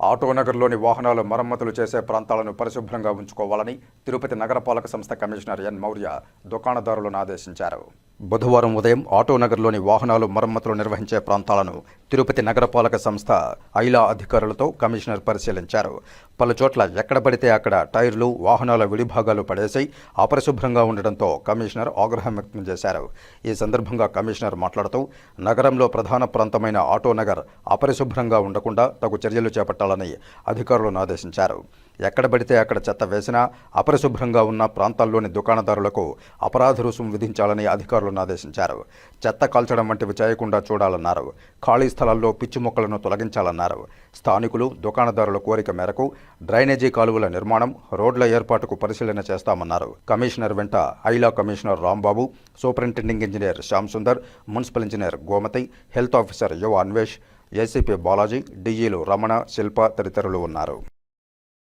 ఆటోనగర్లోని వాహనాలు మరమ్మతులు చేసే ప్రాంతాలను పరిశుభ్రంగా ఉంచుకోవాలని తిరుపతి నగరపాలక సంస్థ కమిషనర్ ఎన్ మౌర్య దుకాణదారులను ఆదేశించారు. బుధవారం ఉదయం ఆటోనగర్లోని వాహనాలు మరమ్మతులు నిర్వహించే ప్రాంతాలను తిరుపతి నగరపాలక సంస్థ ఐలా అధికారులతో కమిషనర్ పరిశీలించారు. పలు చోట్ల ఎక్కడ పడితే అక్కడ టైర్లు వాహనాల విడిభాగాలు పడేసి అపరిశుభ్రంగా ఉండడంతో కమిషనర్ ఆగ్రహం వ్యక్తం చేశారు. ఈ సందర్భంగా కమిషనర్ మాట్లాడుతూ నగరంలో ప్రధాన ప్రాంతమైన ఆటోనగర్ అపరిశుభ్రంగా ఉండకుండా తగు చర్యలు చేపట్టాలని అధికారులను ఆదేశించారు. ఎక్కడ పడితే అక్కడ చెత్త వేసినా అపరిశుభ్రంగా ఉన్న ప్రాంతాల్లోని దుకాణదారులకు అపరాధ రుసుము విధించాలని అధికారులను ఆదేశించారు. చెత్త కాల్చడం వంటివి చేయకుండా చూడాలన్నారు. ఖాళీ స్థలాల్లో పిచ్చి మొక్కలను తొలగించాలన్నారు. స్థానికులు దుకాణదారుల కోరిక మేరకు డ్రైనేజీ కాలువల నిర్మాణం రోడ్ల ఏర్పాటుకు పరిశీలన చేస్తామన్నారు. కమిషనర్ వెంట ఐలా commissioner Rambabu superintending engineer Shyam Sundar municipal engineer Gomathi health officer Yuva Anvesh ACP Balaji డీఈలు Ramana Shilpa తదితరులు ఉన్నారు.